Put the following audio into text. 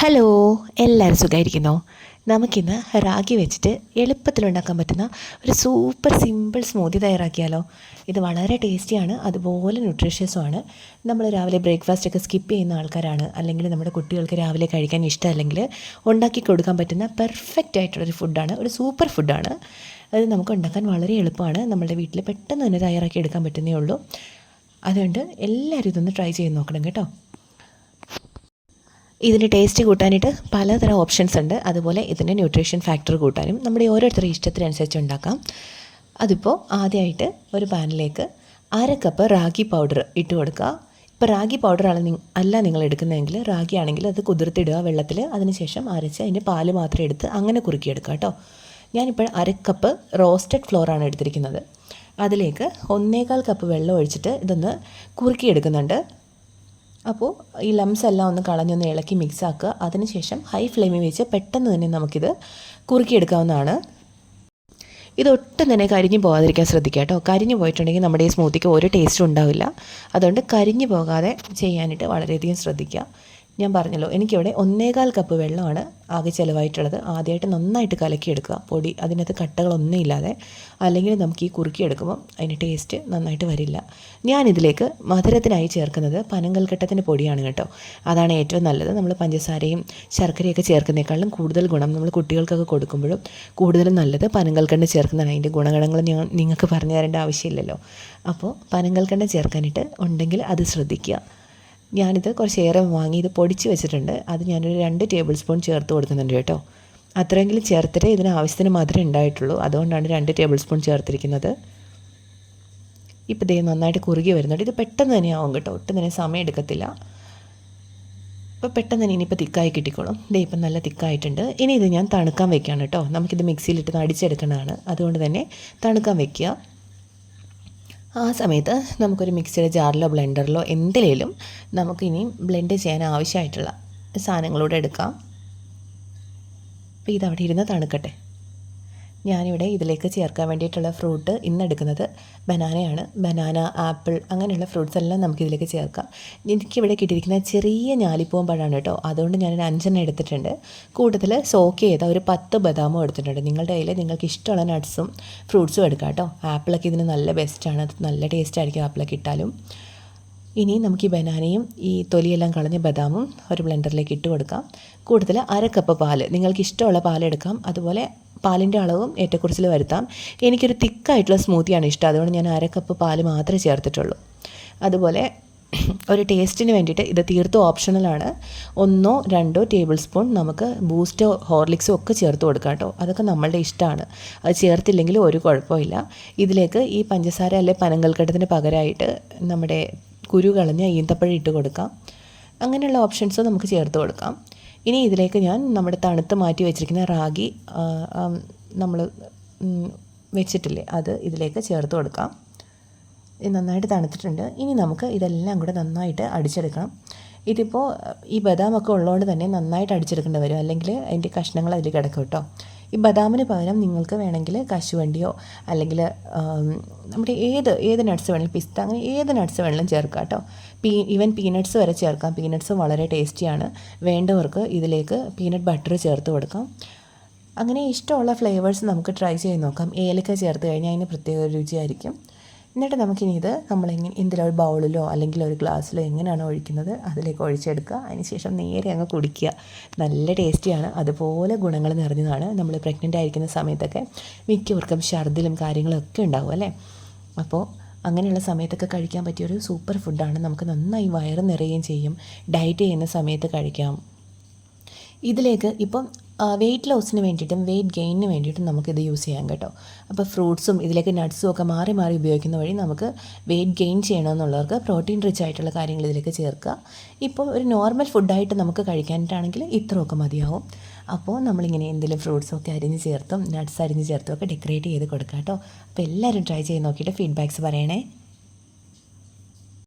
Hello എല്ലാവരും സുഖമായിരിക്കുന്നോ നമുക്കിന്ന് റാഗി വെച്ചിട്ട് എളുപ്പത്തിൽ ഉണ്ടാക്കാൻ പറ്റുന്ന ഒരു സൂപ്പർ സിമ്പിൾ സ്മൂതി തയ്യാറാക്കിയാലോ? ഇത് വളരെ ടേസ്റ്റിയാണ് അതുപോലെ ന്യൂട്രീഷ്യസുമാണ് നമ്മൾ രാവിലെ ബ്രേക്ക്ഫാസ്റ്റ് ഒക്കെ സ്കിപ്പ് ചെയ്യുന്ന ആൾക്കാരാണ്. അല്ലെങ്കിൽ നമ്മുടെ കുട്ടികൾക്ക് രാവിലെ കഴിക്കാൻ ഇഷ്ടമല്ലെങ്കിൽ ഉണ്ടാക്കി കൊടുക്കാൻ പറ്റുന്ന പെർഫെക്റ്റ് ആയിട്ടുള്ളൊരു ഫുഡാണ് ഒരു സൂപ്പർ ഫുഡാണ് അത് നമുക്ക് ഉണ്ടാക്കാൻ വളരെ എളുപ്പമാണ്. നമ്മുടെ വീട്ടിൽ പെട്ടെന്ന് തന്നെ തയ്യാറാക്കി എടുക്കാൻ പറ്റുന്നേ ഉള്ളൂ. അതുകൊണ്ട് എല്ലാവരും ഇതൊന്ന് ട്രൈ ചെയ്ത് നോക്കണം കേട്ടോ. ഇതിന് ടേസ്റ്റ് കൂട്ടാനായിട്ട് പലതരം ഓപ്ഷൻസ് ഉണ്ട്. അതുപോലെ ഇതിന്റെ ന്യൂട്രീഷൻ ഫാക്ടർ കൂട്ടാനും നമ്മുടെ ഓരോരുത്തരുടെ ഇഷ്ടത്തിനനുസരിച്ച് ഉണ്ടാക്കാം. അതിപ്പോൾ ആദ്യമായിട്ട് ഒരു പാനിലേക്ക് അര കപ്പ് റാഗി പൗഡർ ഇട്ട് കൊടുക്കുക. ഇപ്പോൾ റാഗി പൗഡറാണ് നി അല്ല നിങ്ങൾ എടുക്കുന്നതെങ്കിൽ റാഗി ആണെങ്കിൽ അത് കുതിർത്തിടുക വെള്ളത്തിൽ അതിനുശേഷം അരച്ച് അതിന്റെ പാൽ മാത്രം എടുത്ത് അങ്ങനെ കുറുക്കിയെടുക്കുക കേട്ടോ. ഞാനിപ്പോൾ അര കപ്പ് റോസ്റ്റഡ് ഫ്ലോറാണ് എടുത്തിരിക്കുന്നത്. അതിലേക്ക് ഒന്നേകാൽ കപ്പ് വെള്ളം ഒഴിച്ചിട്ട് ഇതൊന്ന് കുറുക്കിയെടുക്കുന്നുണ്ട്. അപ്പോൾ ഈ ലംസ് എല്ലാം ഒന്ന് കളഞ്ഞൊന്ന് ഇളക്കി മിക്സ് ആക്കുക. അതിനുശേഷം ഹൈ ഫ്ലെയിമിൽ വെച്ച് പെട്ടെന്ന് തന്നെ നമുക്കിത് കുറുക്കിയെടുക്കാവുന്നതാണ്. ഇതൊട്ടും തന്നെ കരിഞ്ഞു പോകാതിരിക്കാൻ ശ്രദ്ധിക്കുക കേട്ടോ. കരിഞ്ഞു പോയിട്ടുണ്ടെങ്കിൽ നമ്മുടെ ഈ സ്മൂത്തിക്ക് ഒരു ടേസ്റ്റും ഉണ്ടാവില്ല. അതുകൊണ്ട് കരിഞ്ഞു പോകാതെ ചെയ്യാനായിട്ട് വളരെയധികം ശ്രദ്ധിക്കുക. ഞാൻ പറഞ്ഞല്ലോ എനിക്കിവിടെ ഒന്നേകാൽ കപ്പ് വെള്ളമാണ് ആകെ ചിലവായിട്ടുള്ളത്. ആദ്യമായിട്ട് നന്നായിട്ട് കലക്കിയെടുക്കുക. പൊടി അതിനകത്ത് കട്ടകളൊന്നും ഇല്ലാതെ. അല്ലെങ്കിൽ നമുക്ക് ഈ കുറുക്കിയെടുക്കുമ്പോൾ അതിന് ടേസ്റ്റ് നന്നായിട്ട് വരില്ല. ഞാനിതിലേക്ക് മധുരത്തിനായി ചേർക്കുന്നത് പനങ്കൽക്കട്ടത്തിന്റെ പൊടിയാണ് കേട്ടോ. അതാണ് ഏറ്റവും നല്ലത്. നമ്മൾ പഞ്ചസാരയും ശർക്കരയൊക്കെ ചേർക്കുന്നതിനേക്കാളും കൂടുതൽ ഗുണം നമ്മൾ കുട്ടികൾക്കൊക്കെ കൊടുക്കുമ്പോഴും കൂടുതലും നല്ലത് പനങ്കൽക്കണ്ണ് ചേർക്കുന്നതാണ്. അതിന്റെ ഗുണഗണങ്ങൾ ഞാൻ നിങ്ങൾക്ക് പറഞ്ഞു തരേണ്ട ആവശ്യമില്ലല്ലോ. അപ്പോൾ പനങ്കൽക്കണ്ണ് ചേർക്കാനായിട്ട് ഉണ്ടെങ്കിൽ അത് ശ്രദ്ധിക്കുക. ഞാനിത് കുറച്ചേറെ വാങ്ങി ഇത് പൊടിച്ച് വെച്ചിട്ടുണ്ട്. അത് ഞാനൊരു രണ്ട് ടേബിൾ സ്പൂൺ ചേർത്ത് കൊടുക്കുന്നുണ്ട് കേട്ടോ. അത്രയെങ്കിലും ചേർത്തിട്ടേ ഇതിന് ആവശ്യത്തിന് മാത്രമേ ഉണ്ടായിട്ടുള്ളൂ. അതുകൊണ്ടാണ് രണ്ട് ടേബിൾ സ്പൂൺ ചേർത്തിരിക്കുന്നത്. ഇപ്പോൾ ദേ നന്നായിട്ട് കുറുകി വരുന്നുണ്ട്. ഇത് പെട്ടെന്ന് തന്നെ ആവും കേട്ടോ. ഒട്ടും തന്നെ സമയം എടുക്കത്തില്ല. അപ്പോൾ പെട്ടെന്ന് തന്നെ ഇനിയിപ്പോൾ തിക്കായി കിട്ടിക്കോളും. ദേ ഇപ്പം നല്ല തിക്കായിട്ടുണ്ട്. ഇനി ഇത് ഞാൻ തണുക്കാൻ വെക്കുകയാണ് കേട്ടോ. നമുക്കിത് മിക്സിയിലിട്ട് അടിച്ചെടുക്കണതാണ്. അതുകൊണ്ട് തന്നെ തണുക്കാൻ വെക്കുക. ആ സമയത്ത് നമുക്കൊരു മിക്സിയുടെ ജാറിലോ ബ്ലെൻഡറിലോ എന്തിലേലും നമുക്കിനി ബ്ലെൻഡ് ചെയ്യാൻ ആവശ്യമായിട്ടുള്ള സാധനങ്ങളൂടെ എടുക്കാം. അപ്പോൾ ഇതവിടെ ഇരുന്ന് തണുക്കട്ടെ. ഞാനിവിടെ ഇതിലേക്ക് ചേർക്കാൻ വേണ്ടിയിട്ടുള്ള ഫ്രൂട്ട് ഇന്നെടുക്കുന്നത് ബനാനയാണ്. ബനാന ആപ്പിൾ അങ്ങനെയുള്ള ഫ്രൂട്ട്സ് എല്ലാം നമുക്ക് ഇതിലേക്ക് ചേർക്കാം. എനിക്കിവിടെ കിട്ടിയിരിക്കുന്ന ചെറിയ ഞാലിപ്പൂവൻ പഴമാണ് കേട്ടോ. അതുകൊണ്ട് ഞാനൊരു അഞ്ചെണ്ണം എടുത്തിട്ടുണ്ട്. കൂടുതൽ സോക്ക് ചെയ്ത ഒരു പത്ത് ബദാമും എടുത്തിട്ടുണ്ട്. നിങ്ങളുടെ കയ്യിൽ നിങ്ങൾക്ക് ഇഷ്ടമുള്ള നട്ട്സും ഫ്രൂട്ട്സും എടുക്കാം കേട്ടോ. ആപ്പിളൊക്കെ ഇതിന് നല്ല ബെസ്റ്റാണ് നല്ല ടേസ്റ്റ് ആയിരിക്കും ആപ്പിളൊക്കെ ഇട്ടാലും. ഇനി നമുക്ക് ഈ ബനാനയും ഈ തൊലിയെല്ലാം കളഞ്ഞ ബദാമും ഒരു ബ്ലെൻഡറിലേക്ക് ഇട്ട് കൊടുക്കാം. കൂടുതൽ അര കപ്പ് പാൽ. നിങ്ങൾക്ക് ഇഷ്ടമുള്ള പാലെടുക്കാം അതുപോലെ പാലിന്റെ അളവും ഏറ്റക്കുറിച്ചിൽ വരുത്താം. എനിക്കൊരു തിക്കായിട്ടുള്ള സ്മൂത്തിയാണ് ഇഷ്ടം. അതുകൊണ്ട് ഞാൻ അര കപ്പ് പാൽ മാത്രമേ ചേർത്തിട്ടുള്ളൂ. അതുപോലെ ഒരു ടേസ്റ്റിന് വേണ്ടിയിട്ട് ഇത് തീർത്തും ഓപ്ഷണലാണ് ഒന്നോ രണ്ടോ ടേബിൾ സ്പൂൺ നമുക്ക് ബൂസ്റ്റോ ഹോർലിക്സോ ഒക്കെ ചേർത്ത് കൊടുക്കാം കേട്ടോ. അതൊക്കെ നമ്മളുടെ ഇഷ്ടമാണ്. അത് ചേർത്തില്ലെങ്കിൽ ഒരു കുഴപ്പമില്ല. ഇതിലേക്ക് ഈ പഞ്ചസാര അല്ലെ പനങ്കൽക്കട്ടത്തിന് പകരമായിട്ട് നമ്മുടെ കുരു കളഞ്ഞ ഈന്തപ്പഴം ഇട്ട് കൊടുക്കാം. അങ്ങനെയുള്ള ഓപ്ഷൻസ് നമുക്ക് ചേർത്ത് കൊടുക്കാം. ഇനി ഇതിലേക്ക് ഞാൻ നമ്മുടെ തണുത്ത് മാറ്റി വെച്ചിരിക്കുന്ന റാഗി നമ്മൾ വെച്ചിട്ടില്ലേ അത് ഇതിലേക്ക് ചേർത്ത് കൊടുക്കാം. ഇത് നന്നായിട്ട് തണുത്തിട്ടുണ്ട്. ഇനി നമുക്ക് ഇതെല്ലാം കൂടെ നന്നായിട്ട് അടിച്ചെടുക്കണം. ഇതിപ്പോൾ ഈ ബദാമൊക്കെ ഉള്ളതുകൊണ്ട് തന്നെ നന്നായിട്ട് അടിച്ചെടുക്കേണ്ടി വരും. അല്ലെങ്കിൽ അതിന്റെ കഷ്ണങ്ങൾ അതിൽ കിടക്കും കേട്ടോ. ഈ ബദാമിന് പകരം നിങ്ങൾക്ക് വേണമെങ്കിൽ കശുവണ്ടിയോ അല്ലെങ്കിൽ നമ്മുടെ ഏത് ഏത് നട്ട്സ് വേണമെങ്കിലും പിസ്ത അങ്ങനെ ഏത് നട്ട്സ് വേണമെങ്കിലും ചേർക്കാം കേട്ടോ. പീ ഈവൻ പീനട്ട്സ് വരെ ചേർക്കാം. പീനട്സ് വളരെ ടേസ്റ്റിയാണ് വേണ്ടവർക്ക് ഇതിലേക്ക് പീനട്ട് ബട്ടർ ചേർത്ത് കൊടുക്കാം. അങ്ങനെ ഇഷ്ടമുള്ള ഫ്ലേവേഴ്സ് നമുക്ക് ട്രൈ ചെയ്ത് നോക്കാം. ഏലക്ക ചേർത്ത് കഴിഞ്ഞാൽ അതിന് പ്രത്യേക രുചിയായിരിക്കും. എന്നിട്ട് നമുക്കിനി ഇത് നമ്മളെങ്ങനെ എന്തെങ്കിലും ഒരു ബൗളിലോ അല്ലെങ്കിൽ ഒരു ഗ്ലാസ്സിലോ എങ്ങനെയാണോ ഒഴിക്കുന്നത് അതിലേക്ക് ഒഴിച്ചെടുക്കുക. അതിനുശേഷം നേരെ അങ്ങ് കുടിക്കുക. നല്ല ടേസ്റ്റിയാണ്. അതുപോലെ ഗുണങ്ങൾ നിറഞ്ഞതാണ്. നമ്മൾ പ്രഗ്നന്റ് ആയിരിക്കുന്ന സമയത്തൊക്കെ മിക്കവർക്കും ഛർദിലും കാര്യങ്ങളൊക്കെ ഉണ്ടാവും അല്ലേ? അപ്പോൾ അങ്ങനെയുള്ള സമയത്തൊക്കെ കഴിക്കാൻ പറ്റിയൊരു സൂപ്പർ ഫുഡാണ് നമുക്ക് നന്നായി വയറ് നിറയുകയും ചെയ്യും. ഡയറ്റ് ചെയ്യുന്ന സമയത്ത് കഴിക്കാം. ഇതിലേക്ക് ഇപ്പം വെയിറ്റ് ലോസിന് വേണ്ടിയിട്ടും വെയിറ്റ് ഗെയിനിന് വേണ്ടിയിട്ടും നമുക്കിത് യൂസ് ചെയ്യാം കേട്ടോ. അപ്പോൾ ഫ്രൂട്ട്സും ഇതിലേക്ക് നട്ട്സും ഒക്കെ മാറി മാറി ഉപയോഗിക്കുന്ന വഴി നമുക്ക് വെയിറ്റ് ഗെയിൻ ചെയ്യണമെന്നുള്ളവർക്ക് പ്രോട്ടീൻ റിച്ച് ആയിട്ടുള്ള കാര്യങ്ങൾ ഇതിലേക്ക് ചേർക്കുക. ഇപ്പോൾ ഒരു നോർമൽ ഫുഡായിട്ട് നമുക്ക് കഴിക്കാനായിട്ടാണെങ്കിൽ ഇത്രയൊക്കെ മതിയാവും. അപ്പോൾ നമ്മളിങ്ങനെ എന്തെങ്കിലും ഫ്രൂട്ട്സൊക്കെ അരിഞ്ഞ് ചേർത്തും നട്ട്സ് അരിഞ്ഞ് ചേർത്തും ഒക്കെ ഡെക്കറേറ്റ് ചെയ്ത് കൊടുക്കാം കേട്ടോ. അപ്പോൾ എല്ലാവരും ട്രൈ ചെയ്ത് നോക്കിയിട്ട് ഫീഡ്ബാക്ക്സ് പറയണേ.